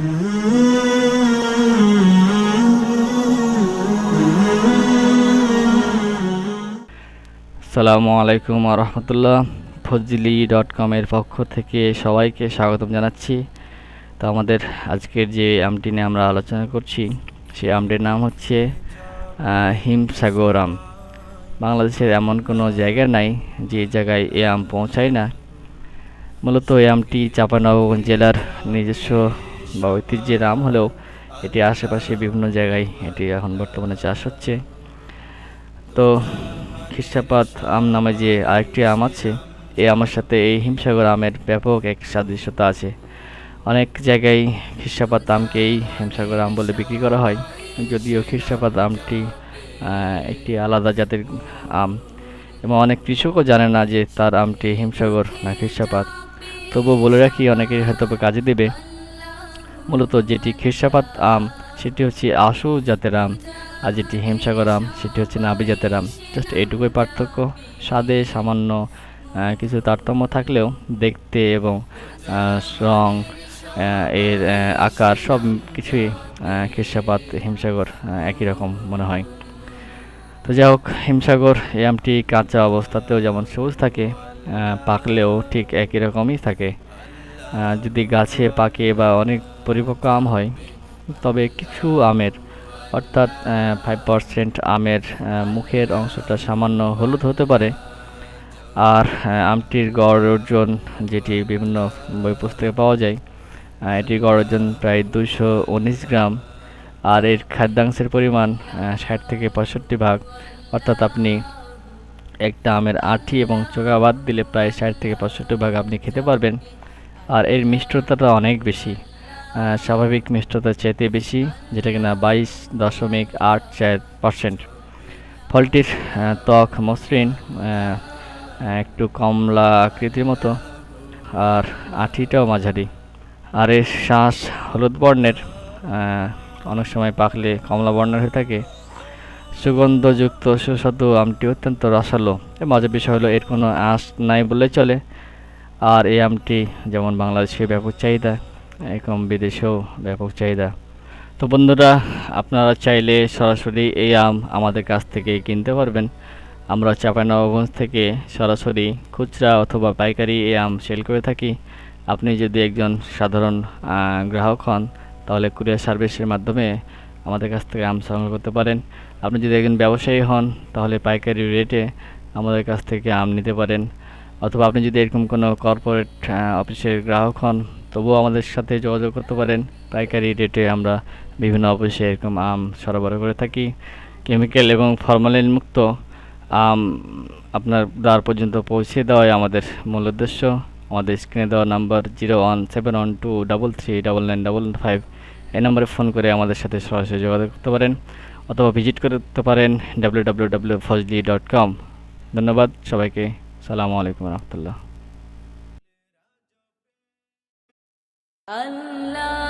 সালামু আলাইকুম রহমতুল্লাহ। ফজলি ডট কমের পক্ষ থেকে সবাইকে স্বাগতম জানাচ্ছি। তো আমাদের আজকের যে আমটি নিয়ে আমরা আলোচনা করছি সেই আমটির নাম হচ্ছে আহ, হিমসাগর আম। বাংলাদেশের এমন কোনো জায়গা নাই যে জায়গায় এ আম পৌঁছায় না। মূলত এই আমটি চাঁপানবাবগঞ্জ জেলার নিজস্ব বা ঐতিহ্যের আম হলেও এটি আশেপাশে বিভিন্ন জায়গায় এটি এখন বর্তমানে চাষ হচ্ছে। তো খ্রিস্টাপাত আম নামে যে আরেকটি আম আছে, এই আমার সাথে এই হিমসাগর আমের ব্যাপক এক সাদৃশ্যতা আছে। অনেক জায়গায় খ্রিস্টাপাত আমকে এই হিমসাগর আম বলে বিক্রি করা হয়, যদিও খ্রিস্টাপাত আমটি একটি আলাদা জাতের আম। এবং অনেক কৃষকও জানে না যে তার আমটি হিমসাগর না খ্রিস্টাপাত তবুও বলে রাখি অনেকের হয়তো কাজে দেবে। মূলত যেটি খ্রিস্টাপাত আম, সেটি হচ্ছে আশু জাতের আম, আর যেটি হিমসাগর আম, সেটি হচ্ছে নাবি জাতের আম। জাস্ট এইটুকুই পার্থক্য। স্বাদে সামান্য কিছু তারতম্য থাকলেও দেখতে এবং রং এর আকার সব কিছুই খ্রিস্টাপাত হিমসাগর একই রকম মনে হয়। তো যাই হোক, হিমসাগর এই আমটি কাঁচা অবস্থাতেও যেমন সবুজ থাকে পাকলেও ঠিক একই রকমই থাকে। যদি গাছে পাকে বা অনেক পরিপক্ক আম হয়, তবে কিছু আমের, অর্থাৎ ফাইভ পার্সেন্ট আমের মুখের অংশটা সামান্য হলুদ হতে পারে। আর আমটির গড় ওজন যেটি বিভিন্ন বই পুস্তকে পাওয়া যায় এটির গড় ওজন প্রায় দুশো উনিশ গ্রাম। আর এর খাদ্যাংশের পরিমাণ ষাট থেকে পঁয়ষট্টি ভাগ, অর্থাৎ আপনি একটা আমের আঁটি এবং চোগা বাদ দিলে প্রায় ষাট থেকে পঁয়ষট্টি ভাগ আপনি খেতে পারবেন। আর এর মিষ্টতাটা অনেক বেশি। স্বাভাবিক মিষ্টতার চাইতে বেশি, যেটা কিনা বাইশ দশমিক আট চার পার্সেন্ট। ফলটির ত্বক মসৃণ একটু কমলা আকৃতির মতো, আর আঠিটাও মাঝারি। আর এর শ্বাস হলুদ বর্ণের অনেক সময় পাকলে কমলা বর্ণের হয়ে থাকে। সুগন্ধযুক্ত সুস্বাদু আমটি অত্যন্ত রসালো। এর মজার বিষয় হলো, এর কোনো আঁশ নাই বললে চলে। আর এই আমটি যেমন বাংলাদেশে ব্যাপক চাহিদা এরকম বিদেশেও ব্যাপক চাহিদা। তো বন্ধুরা, আপনারা চাইলে সরাসরি এই আম আমাদের কাছ থেকে কিনতে পারবেন। আমরা চাঁপাইনবাবগঞ্জ থেকে সরাসরি খুচরা অথবা পাইকারি এই আম সেল করে থাকি। আপনি যদি একজন সাধারণ গ্রাহক হন, তাহলে কুরিয়ার সার্ভিসের মাধ্যমে আমাদের কাছ থেকে আম সংগ্রহ করতে পারেন। আপনি যদি একজন ব্যবসায়ী হন, তাহলে পাইকারি রেটে আমাদের কাছ থেকে আম নিতে পারেন। অথবা আপনি যদি এরকম কোনো কর্পোরেট অফিসের গ্রাহক হন তবুও আমাদের সাথে যোগাযোগ করতে পারেন। পাইকারি রেটে আমরা বিভিন্ন অফিসে এরকম আম সরবরাহ করে থাকি। কেমিক্যাল এবং ফরমালিন মুক্ত আম আপনার দ্বার পর্যন্ত পৌঁছে দেওয়াই আমাদের মূল উদ্দেশ্য। আমাদের স্ক্রিনে দেওয়া number zero one seven one two double three double nine double five. এই নম্বরে ফোন করে আমাদের সাথে সরাসরি যোগাযোগ করতে পারেন অথবা ভিজিট করতে পারেন W W W Fazli dot com. ধন্যবাদ সবাইকে। সালামু আলাইকুম রহমতুল্লাহ। Allah